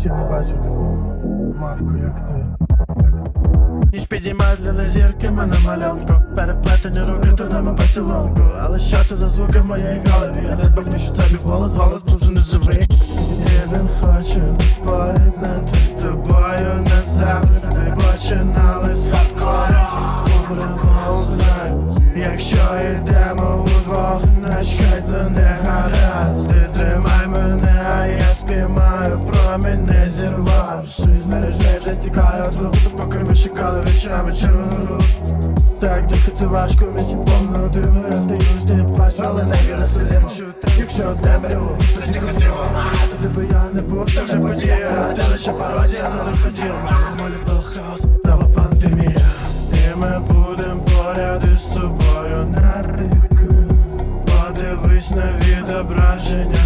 ще не бачив таку мавку, як ти. Ніч підіймає для лазірки мене малянку Переплетені руки, то нами поцілунку. Але що це за звуки в моїй голові? Я не збавню, що це мій голос, голос дуже не живий. Хоче поєднати з тобою зірвавшись Мережей вже стікає от роботи, поки ми чекали вечорами червону руку. Так дихати важко, місті повно дивно Я стою, стою, плачу, але не вірю селім Якщо темряву, тоді хотів Тоді би я не був, це вже подія. Ти лише пародія, але не хотів Молі був хаос, нова пандемія. І ми будем поряд із тобою навіки Подивись на відображення,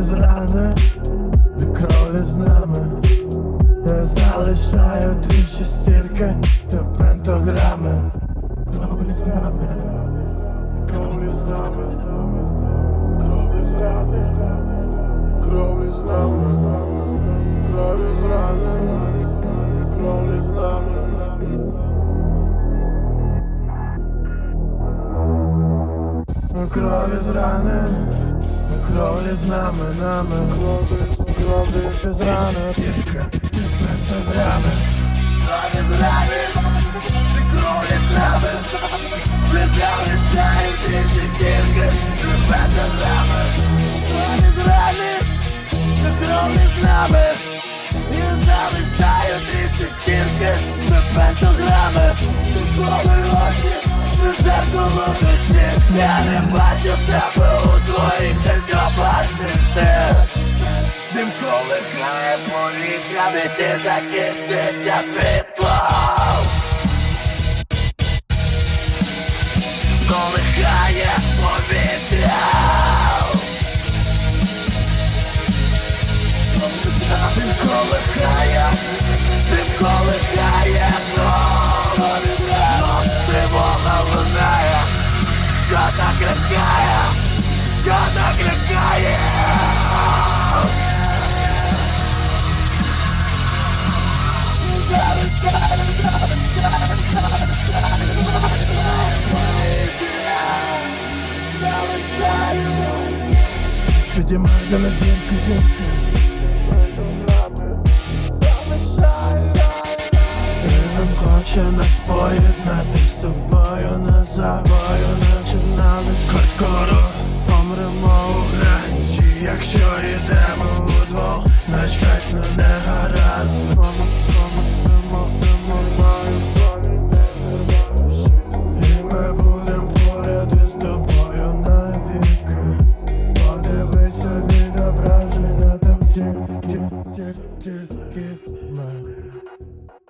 Крові з рани, де кролі з нами. Я залишаю дві шестірки та пентограми кролі з рани, Крові з рани, крові з нами, нами, крові, крові з рани, пентаграми. Крові з рани, крові з нами, ми залишаємо дві шестірки, пентаграми. Крові з рани, крові з нами, я залишаю три шестірки, пентаграми. Коли очі, це дзеркало душі, я не бачу себе у твоїх тернопачних стеж. Тим колихає повітря, місті закінчиться світло. Колихає повітря. Тим колихає, тим колихає так лякає. Підіймай для нас зірки, зірки Він хоче нас поєднати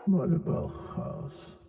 What about house?